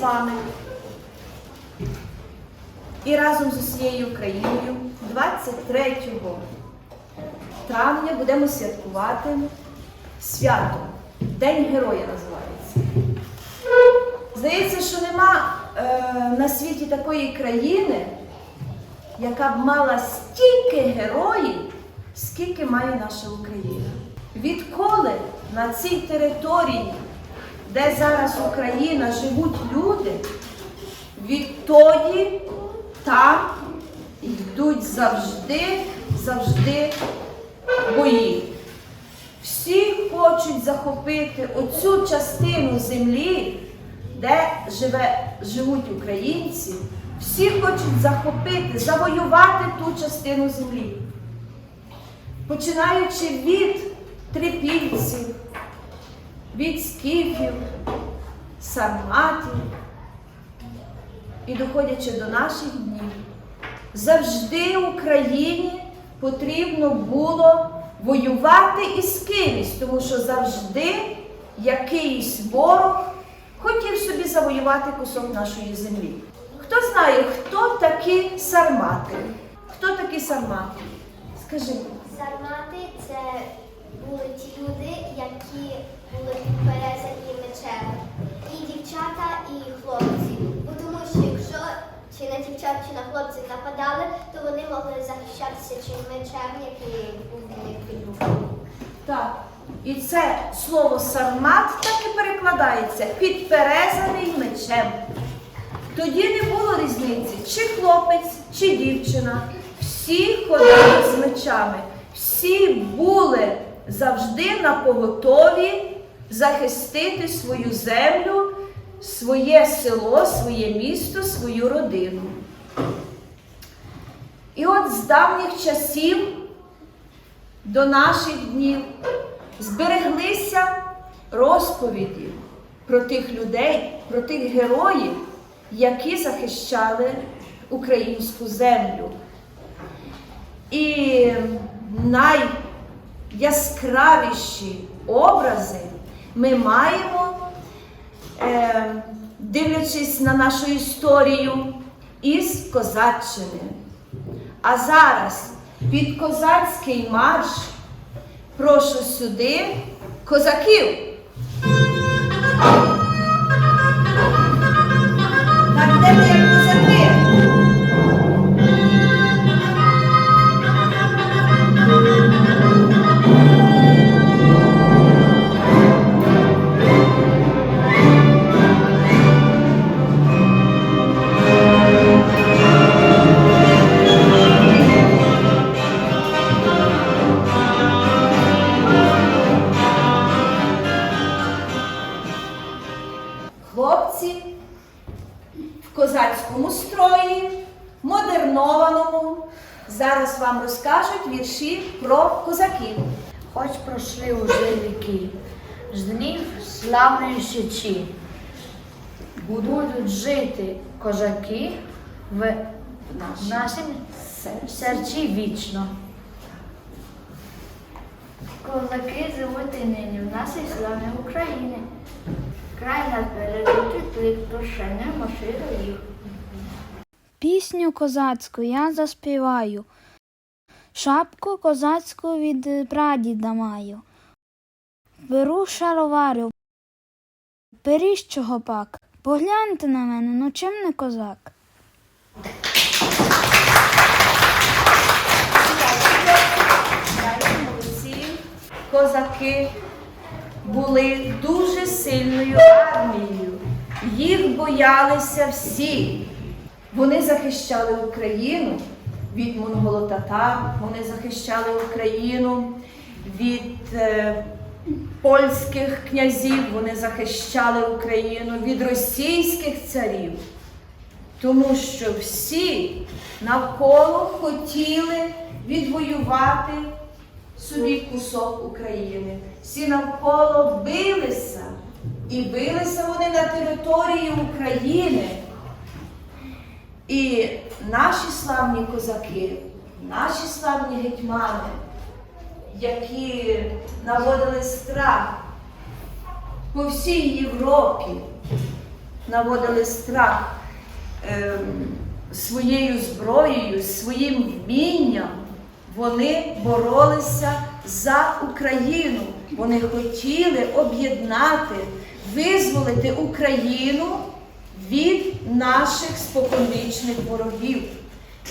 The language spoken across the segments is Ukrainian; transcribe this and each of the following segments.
вами і разом з усією Україною 23 травня будемо святкувати свято. День Героя називається. Здається, що нема е, на світі такої країни, яка б мала стільки героїв, скільки має наша Україна. Відколи на цій території, де зараз Україна, живуть люди, відтоді там йдуть завжди, завжди бої. Всі хочуть захопити оцю частину землі, де живе, живуть українці. Всі хочуть захопити, завоювати ту частину землі. Починаючи від трипільців, від скіфів, сарматів і доходячи до наших днів, завжди Україні потрібно було воювати із кимось, тому що завжди якийсь ворог хотів собі завоювати кусок нашої землі. Хто знає, хто такі сармати? Хто такі сармати? Скажи. Сармати це були ті люди, які були перезані мечем. І дівчата, і хлопці. Бо тому що якщо чи на дівчат, чи на хлопців нападали, то вони могли захищатися чим мечем, який був в них під рукою. Так. І це слово сармат так і перекладається підперезаний мечем. Тоді не було різниці, чи хлопець, чи дівчина. Всі ходили з мечами, всі були завжди на поготові захистити свою землю, своє село, своє місто, свою родину. І от з давніх часів до наших днів збереглися розповіді про тих людей, про тих героїв, які захищали українську землю. І найяскравіші образи ми маємо, е, дивлячись на нашу історію, із Козаччини. А зараз під козацький марш прошу сюди козаків. Так, де козацькому строї, модернованому. Зараз вам розкажуть вірші про козаків. Хоч пройшли уже віки, днів славної січі. Будуть жити козаки в нашому серці вічно. Козаки живуть і нині в нашій славній Україні. Край нас бережуть клик, прощення широ їх. Пісню козацьку я заспіваю. Шапку козацьку від прадіда маю. Беру шароварю. Періщого пак. Погляньте на мене, ну чим не козак? Козаки були дуже сильною армією. Їх боялися всі. Вони захищали Україну від монголо-татар, вони захищали Україну від е, польських князів, вони захищали Україну від російських царів. Тому що всі навколо хотіли відвоювати собі кусок України. Всі навколо билися, і билися вони на території України. І наші славні козаки, наші славні гетьмани, які наводили страх по всій Європі, наводили страх ем, своєю зброєю, своїм вмінням, вони боролися за Україну. Вони хотіли об'єднати, визволити Україну від наших споконвічних ворогів,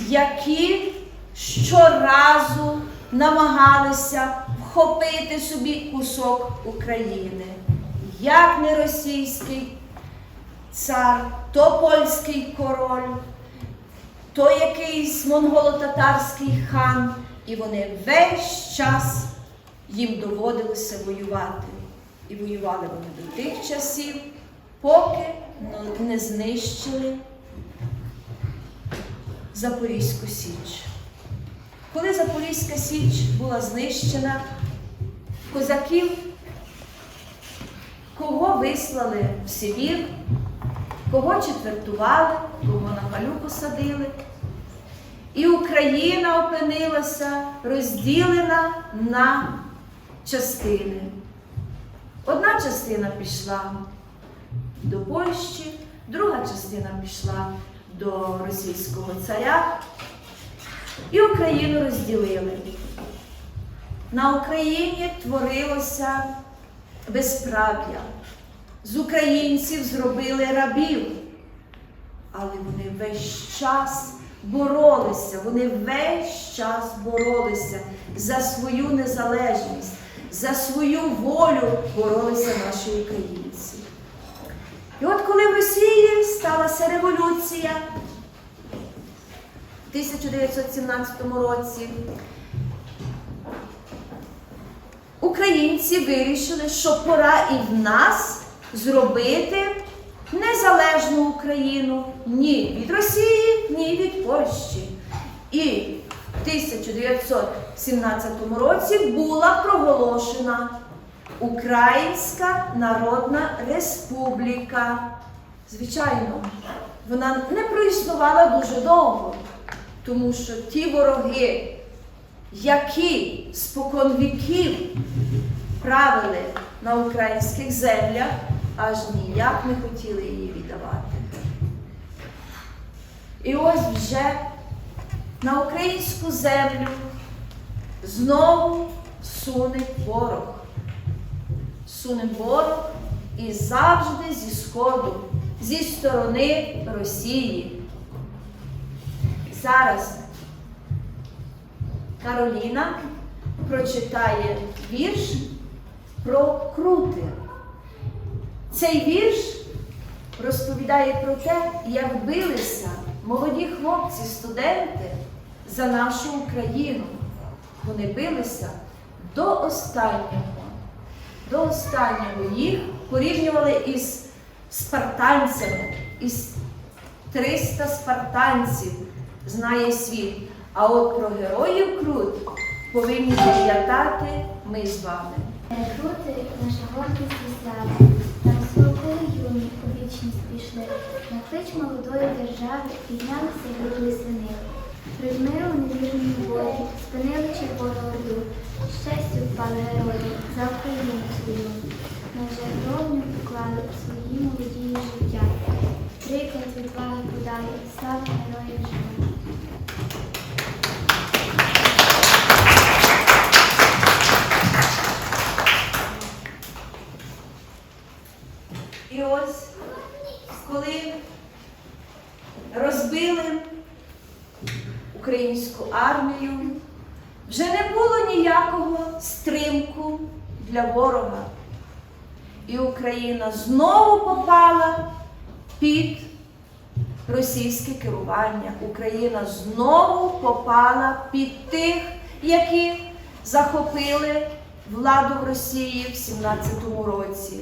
які щоразу намагалися вхопити собі кусок України. Як не російський цар, то польський король, то якийсь монголо-татарський хан, і вони весь час їм доводилося воювати. І воювали вони до тих часів, поки не знищили Запорізьку Січ. Коли Запорізька Січ була знищена, козаків, кого вислали в Сибір, кого четвертували, кого на палю посадили. І Україна опинилася розділена на частини. Одна частина пішла до Польщі, друга частина пішла до російського царя. І Україну розділили. На Україні творилося безправ'я. З українців зробили рабів. Але вони весь час боролися, вони весь час боролися за свою незалежність, за свою волю боролися наші українці. І от коли в Росії сталася революція в 1917 році, українці вирішили, що пора і в нас зробити незалежну Україну ні від Росії, ні від Польщі. І 1917 році була проголошена Українська Народна Республіка. Звичайно, вона не проіснувала дуже довго, тому що ті вороги, які спокон віків правили на українських землях, аж ніяк не хотіли її віддавати. І ось вже на українську землю знову суне ворог. Суне ворог і завжди зі сходу, зі сторони Росії. Зараз Кароліна прочитає вірш про крути. Цей вірш розповідає про те, як билися молоді хлопці, студенти за нашу Україну. Вони билися до останнього. До останнього їх порівнювали із спартанцями, із 300 спартанців знає світ. А от про героїв Крут повинні пам'ятати ми з вами. Крути наша гордість і слава. Там свободи юні у вічність пішли. На клич молодої держави піднялися люди сини. Перед миром у невірній волі спинили червону орду. Щастю впали герої за Україну свою. На жертовню поклали свої молоді життя. Приклад відваги подали, слава героям живе. І ось, коли розбили українську армію, вже не було ніякого стримку для ворога. І Україна знову попала під російське керування. Україна знову попала під тих, які захопили владу в Росії в 17-му році.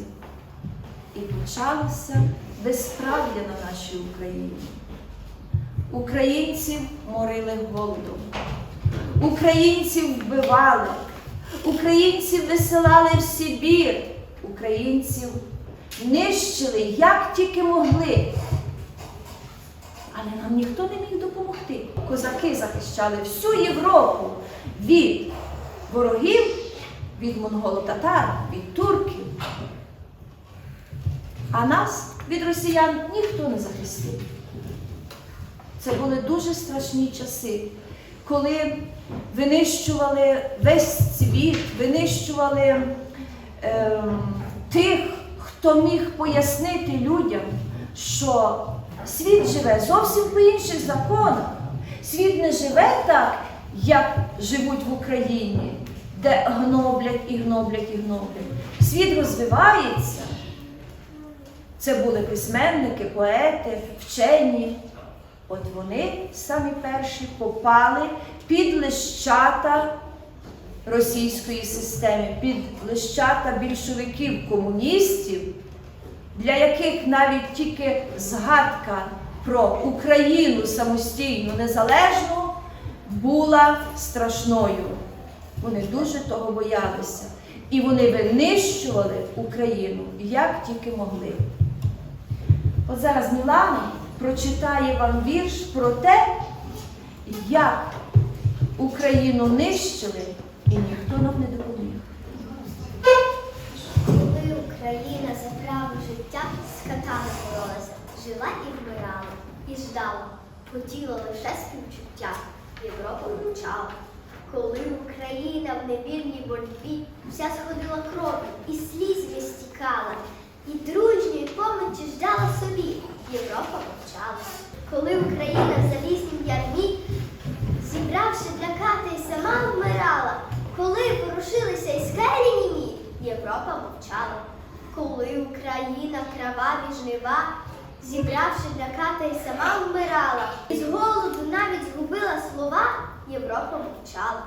І почалося безправ'я на нашій Україні. Українців морили голодом, українців вбивали, українців висилали в Сибір, українців нищили як тільки могли. Але нам ніхто не міг допомогти. Козаки захищали всю Європу від ворогів, від монголо-татар, від турків. А нас від росіян ніхто не захистив. Це були дуже страшні часи, коли винищували весь світ, винищували ем, тих, хто міг пояснити людям, що світ живе зовсім по інших законах. Світ не живе так, як живуть в Україні, де гноблять і гноблять і гноблять. Світ розвивається. Це були письменники, поети, вчені. От вони самі перші попали під лищата російської системи, під лищата більшовиків, комуністів, для яких навіть тільки згадка про Україну самостійну, незалежну була страшною. Вони дуже того боялися. І вони винищували Україну як тільки могли. От зараз Мілана прочитає вам вірш про те, як Україну нищили, і ніхто нам не допоміг. Коли Україна за право життя з катами боролася, жила і вмирала, і ждала, хотіла лише співчуття, Європа мовчала. Коли Україна в невірній боротьбі вся сходила кров'ю і слізьми стікала, і дружньої помочі ждала собі, Європа мовчала. Коли Україна в залізнім ярмі, зібравши для кати, сама вмирала, коли порушилися і скелі німі, Європа мовчала. Коли Україна в кроваві жнива, зібравши для ката і сама вмирала, і з голоду навіть згубила слова, Європа мовчала.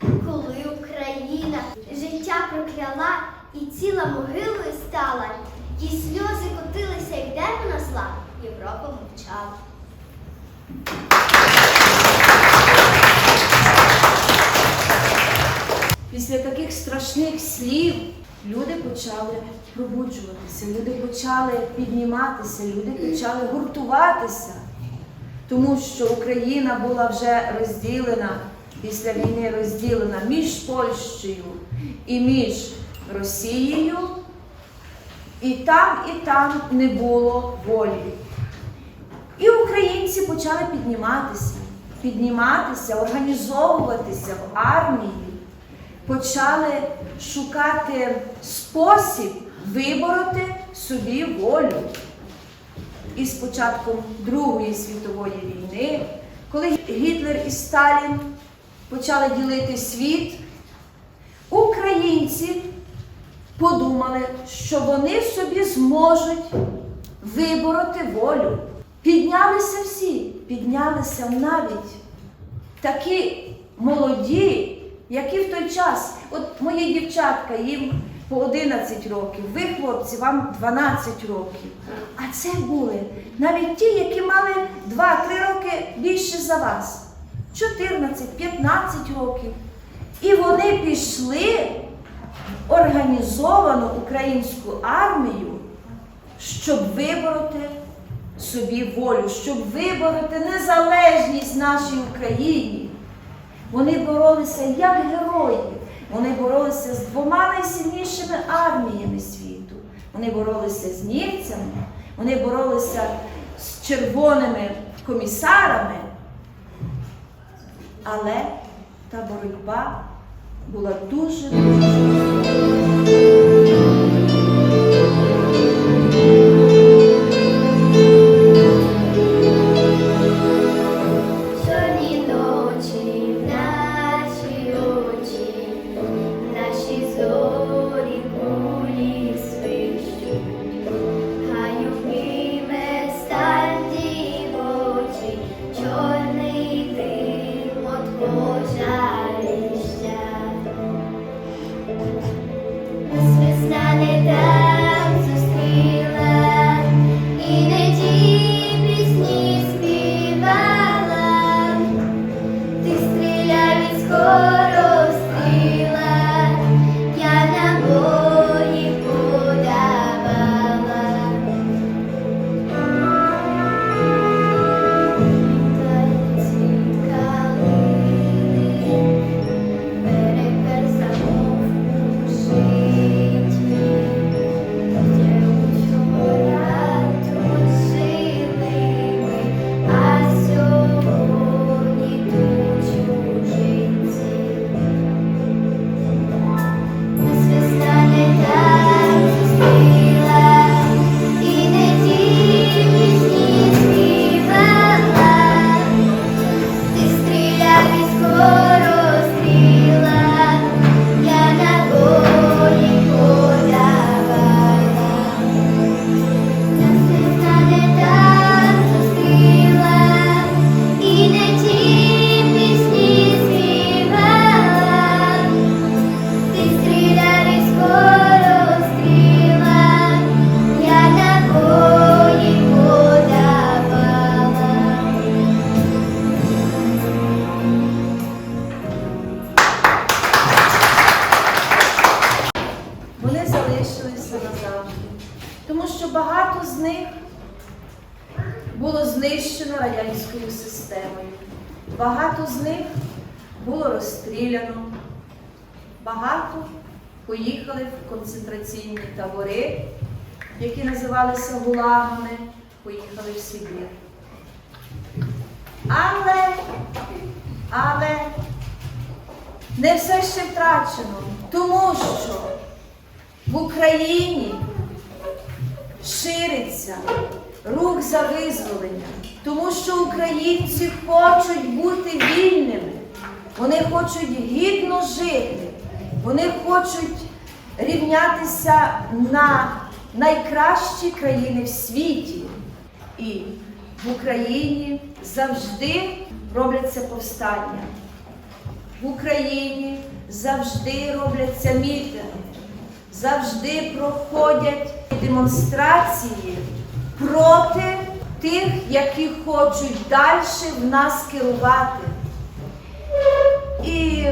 Коли Україна життя прокляла і ціла могилою стала, і сльози котилися й демона зла, Європа мовчала. Після таких страшних слів люди почали пробуджуватися, люди почали підніматися, люди почали гуртуватися, тому що Україна була вже розділена після війни розділена між Польщею і між Росією. І там, і там не було волі. Почали підніматися, підніматися, організовуватися в армії, почали шукати спосіб вибороти собі волю. І з початком Другої світової війни, коли Гітлер і Сталін почали ділити світ, українці подумали, що вони собі зможуть вибороти волю. Піднялися всі, піднялися навіть такі молоді, які в той час, от мої дівчатка, їм по 11 років, ви, хлопці, вам 12 років. А це були навіть ті, які мали 2-3 роки більше за вас. 14-15 років. І вони пішли в організовану українську армію, щоб вибороти собі волю, щоб вибороти незалежність нашій Україні. Вони боролися як герої. Вони боролися з двома найсильнішими арміями світу. Вони боролися з німцями, вони боролися з червоними комісарами. Але та боротьба була дуже дуже. Залишилися назавжди. Тому що багато з них було знищено радянською системою. Багато з них було розстріляно, багато поїхали в концентраційні табори, які називалися гулагами, поїхали в Сибір. Але, але не все ще втрачено, тому що в Україні шириться рух за визволення, тому що українці хочуть бути вільними, вони хочуть гідно жити, вони хочуть рівнятися на найкращі країни в світі. І в Україні завжди робляться повстання. В Україні завжди робляться мітинги, завжди проходять демонстрації проти тих, які хочуть далі в нас керувати. І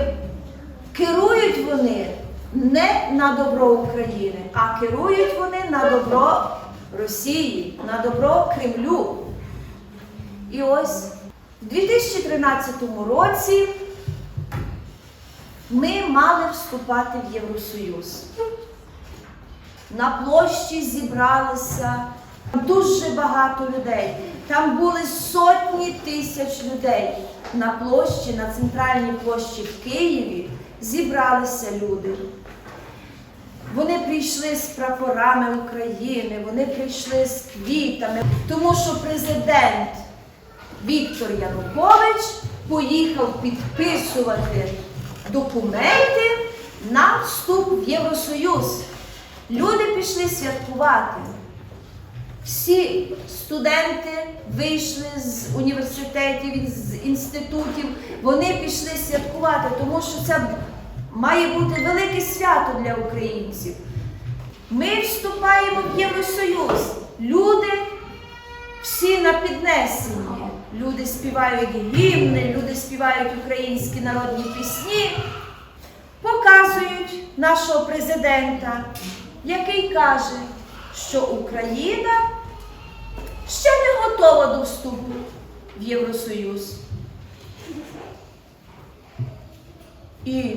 керують вони не на добро України, а керують вони на добро Росії, на добро Кремлю. І ось в 2013 році ми мали вступати в Євросоюз. На площі зібралося дуже багато людей. Там були сотні тисяч людей. На площі, на центральній площі в Києві зібралися люди. Вони прийшли з прапорами України, вони прийшли з квітами, тому що президент Віктор Янукович поїхав підписувати документи на вступ в Євросоюз. Люди пішли святкувати. Всі студенти вийшли з університетів, з інститутів, вони пішли святкувати, тому що це має бути велике свято для українців. Ми вступаємо в Євросоюз. Люди всі на піднесенні. Люди співають гімни, люди співають українські народні пісні, показують нашого президента, який каже, що Україна ще не готова до вступу в Євросоюз. І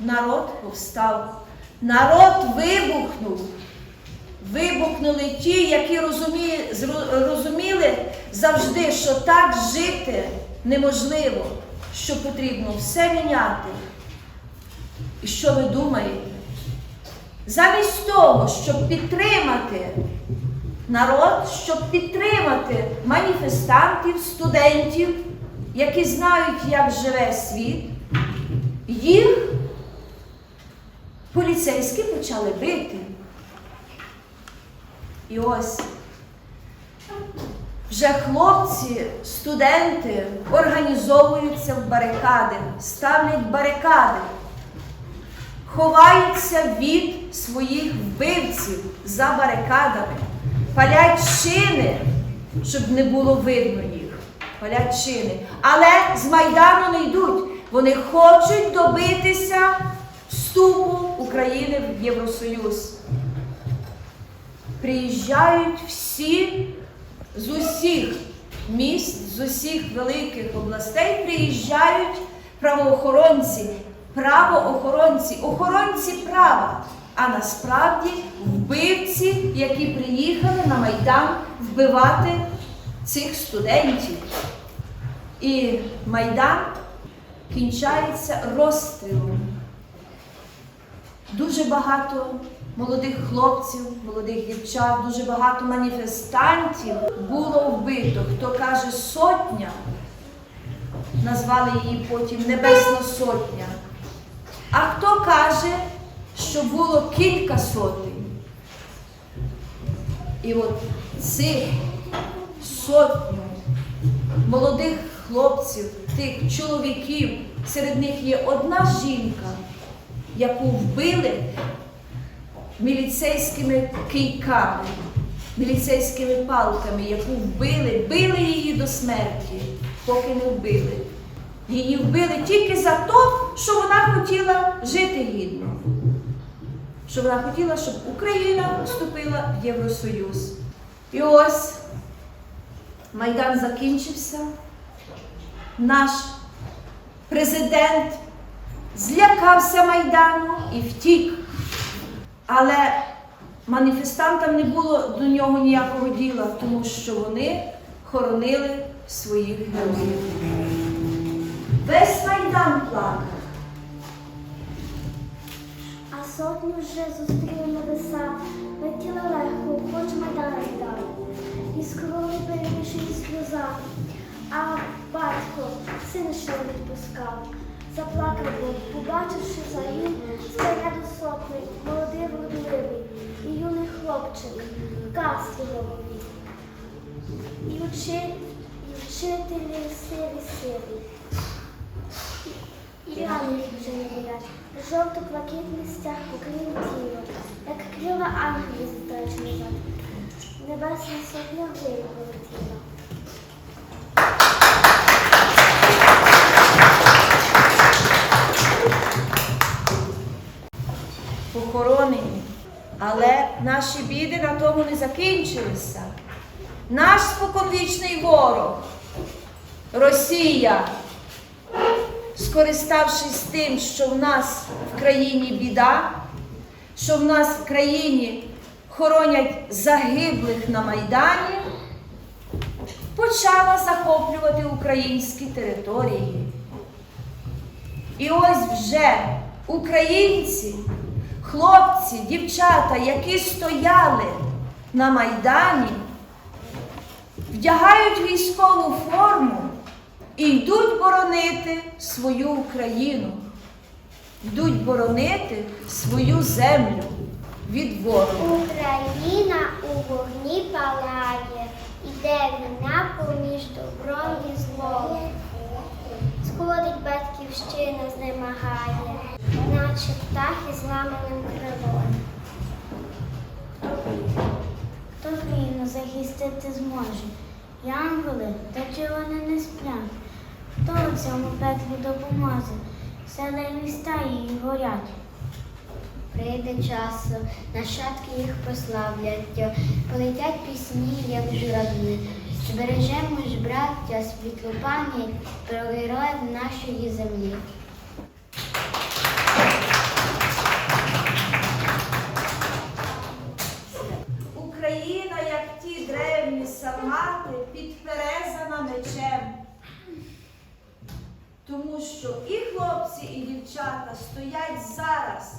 народ повстав, народ вибухнув. Вибухнули ті, які розумі... розуміли завжди, що так жити неможливо, що потрібно все міняти. І що ви думаєте? Замість того, щоб підтримати народ, щоб підтримати маніфестантів, студентів, які знають, як живе світ, їх поліцейські почали бити. І ось вже хлопці, студенти організовуються в барикади, ставлять барикади, ховаються від своїх вбивців за барикадами, палять шини, щоб не було видно їх. Палять шини. Але з Майдану не йдуть. Вони хочуть добитися вступу України в Євросоюз приїжджають всі з усіх міст, з усіх великих областей приїжджають правоохоронці, правоохоронці, охоронці права, а насправді вбивці, які приїхали на Майдан вбивати цих студентів. І Майдан кінчається розстрілом. Дуже багато молодих хлопців, молодих дівчат, дуже багато маніфестантів було вбито. Хто каже сотня, назвали її потім Небесна Сотня. А хто каже, що було кілька сотень. І от цих сотню молодих хлопців, тих чоловіків, серед них є одна жінка, яку вбили міліцейськими кийками, міліцейськими палками, яку вбили, били її до смерті, поки не вбили. Її вбили тільки за те, що вона хотіла жити гідно, що вона хотіла, щоб Україна вступила в Євросоюз. І ось Майдан закінчився. Наш президент злякався Майдану і втік. Але маніфестантам не було до нього ніякого діла, тому що вони хоронили своїх героїв. Весь Майдан плакав. А сотню вже зустріли небеса, летіла легко, хоч майдан дав. І скоро перемішить сльоза, а батько сина ще не відпускав. Заплакав був, побачивши зарю, старя до сопли, молодий вродливий, і юний хлопчик, каски голові. І вчителі сиві сиві. І їх вже не болять. Жовто-блакитний стяг покрив тіло, як крила ангелів здач назад. Небесна сотня вгорі полетіла. похоронені. Але наші біди на тому не закінчилися. Наш споконвічний ворог, Росія, скориставшись тим, що в нас в країні біда, що в нас в країні хоронять загиблих на Майдані, почала захоплювати українські території. І ось вже українці, хлопці, дівчата, які стояли на Майдані, вдягають військову форму і йдуть боронити свою Україну, йдуть боронити свою землю від ворога. Україна у вогні палає, іде війна поміж добром і злом. Сходить батьківщина, знемагає, наче птах із ламаним крилом. Хто країну захистити зможе? Янголи, та чи вони не сплять? Хто у цьому пеклі допоможе? Села міста її горять. Прийде час, нащадки їх прославлять, полетять пісні, як журавлі. Збережемо ж, браття, світлу пам'ять про героїв нашої землі. Україна, як ті древні сармати, підперезана мечем. Тому що і хлопці, і дівчата стоять зараз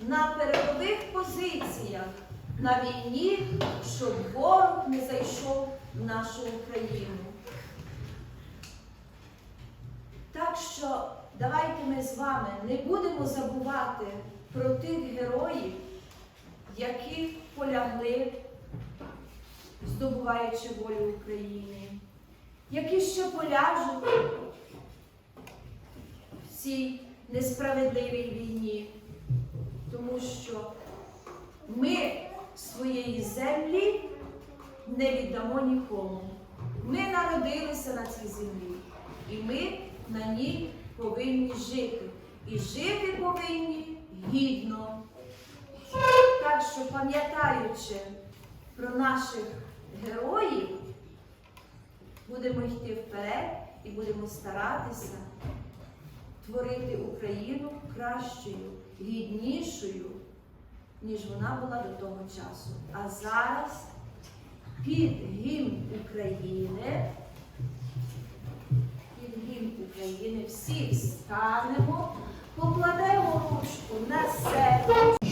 на передових позиціях на війні, щоб ворог не зайшов в нашу Україну. Так що давайте ми з вами не будемо забувати про тих героїв, які полягли, здобуваючи волю України, які ще поляжуть цій несправедливій війні, тому що ми своєї землі не віддамо нікому. Ми народилися на цій землі, і ми на ній повинні жити. І жити повинні гідно. Так що, пам'ятаючи про наших героїв, будемо йти вперед і будемо старатися творити Україну кращою, гіднішою, ніж вона була до того часу. А зараз під гімн України, під гімн України всі встанемо, покладемо ручку на себе.